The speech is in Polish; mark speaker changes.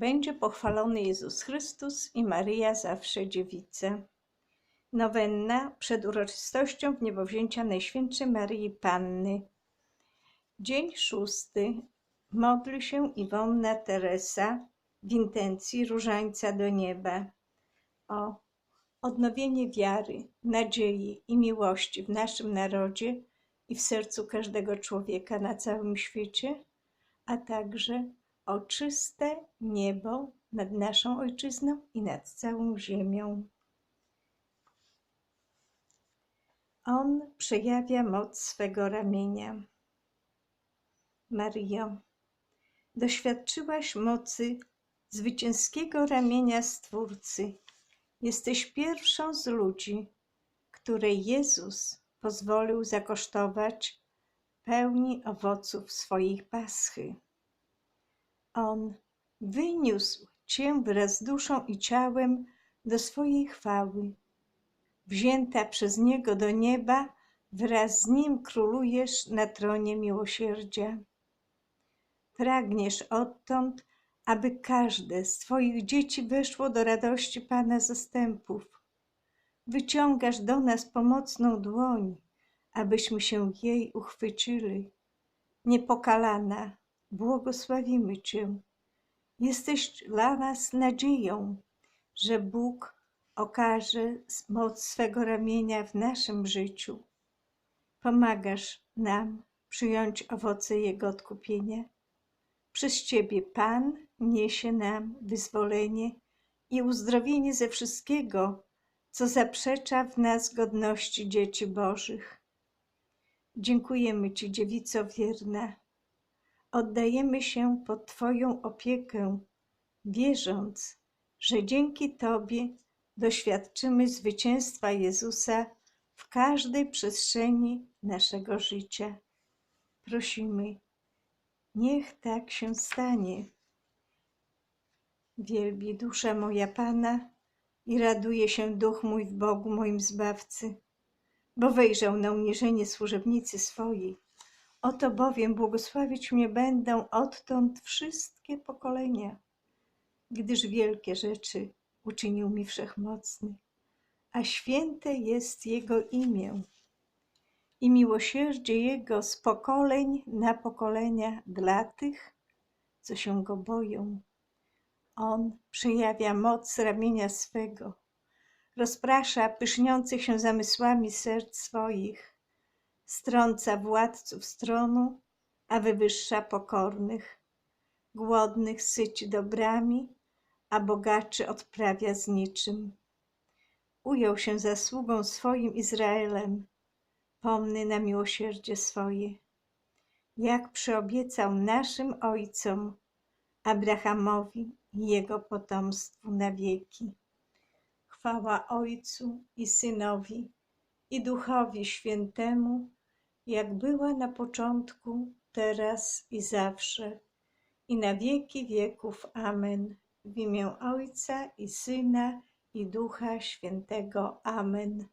Speaker 1: będzie pochwalony Jezus Chrystus i Maryja zawsze dziewica. Nowenna przed uroczystością wniebowzięcia Najświętszej Maryi Panny. Dzień szósty. Modli się Iwonna Teresa w intencji różańca do nieba. O odnowienie wiary, nadziei i miłości w naszym narodzie i w sercu każdego człowieka na całym świecie, a także o czyste niebo nad naszą ojczyzną i nad całą ziemią. On przejawia moc swego ramienia. Mario, doświadczyłaś mocy zwycięskiego ramienia Stwórcy. Jesteś pierwszą z ludzi, której Jezus pozwolił zakosztować pełni owoców swoich paschy. On wyniósł Cię wraz z duszą i ciałem do swojej chwały. Wzięta przez Niego do nieba, wraz z Nim królujesz na tronie miłosierdzia. Pragniesz odtąd, aby każde z Twoich dzieci weszło do radości Pana zastępów. Wyciągasz do nas pomocną dłoń, abyśmy się jej uchwycili. Niepokalana, błogosławimy Cię. Jesteś dla nas nadzieją, że Bóg okaże moc swego ramienia w naszym życiu. Pomagasz nam przyjąć owoce Jego odkupienia. Przez Ciebie Pan niesie nam wyzwolenie i uzdrowienie ze wszystkiego, co zaprzecza w nas godności dzieci Bożych. Dziękujemy Ci, dziewico wierna. Oddajemy się pod Twoją opiekę, wierząc, że dzięki Tobie doświadczymy zwycięstwa Jezusa w każdej przestrzeni naszego życia. Prosimy, niech tak się stanie. Wielbi dusza moja Pana i raduje się duch mój w Bogu moim Zbawcy, bo wejrzał na uniżenie służebnicy swojej. Oto bowiem błogosławić mnie będą odtąd wszystkie pokolenia, gdyż wielkie rzeczy uczynił mi wszechmocny, a święte jest Jego imię i miłosierdzie Jego z pokoleń na pokolenia dla tych, co się Go boją. On przejawia moc ramienia swego, rozprasza pyszniących się zamysłami serc swoich, strąca władców stronu, a wywyższa pokornych, głodnych syci dobrami, a bogaczy odprawia z niczym. Ujął się zasługą swoim Izraelem, pomny na miłosierdzie swoje, jak przyobiecał naszym ojcom, Abrahamowi i jego potomstwu na wieki. Chwała Ojcu i Synowi i Duchowi Świętemu, jak była na początku, teraz i zawsze, i na wieki wieków. Amen. W imię Ojca i Syna i Ducha Świętego. Amen.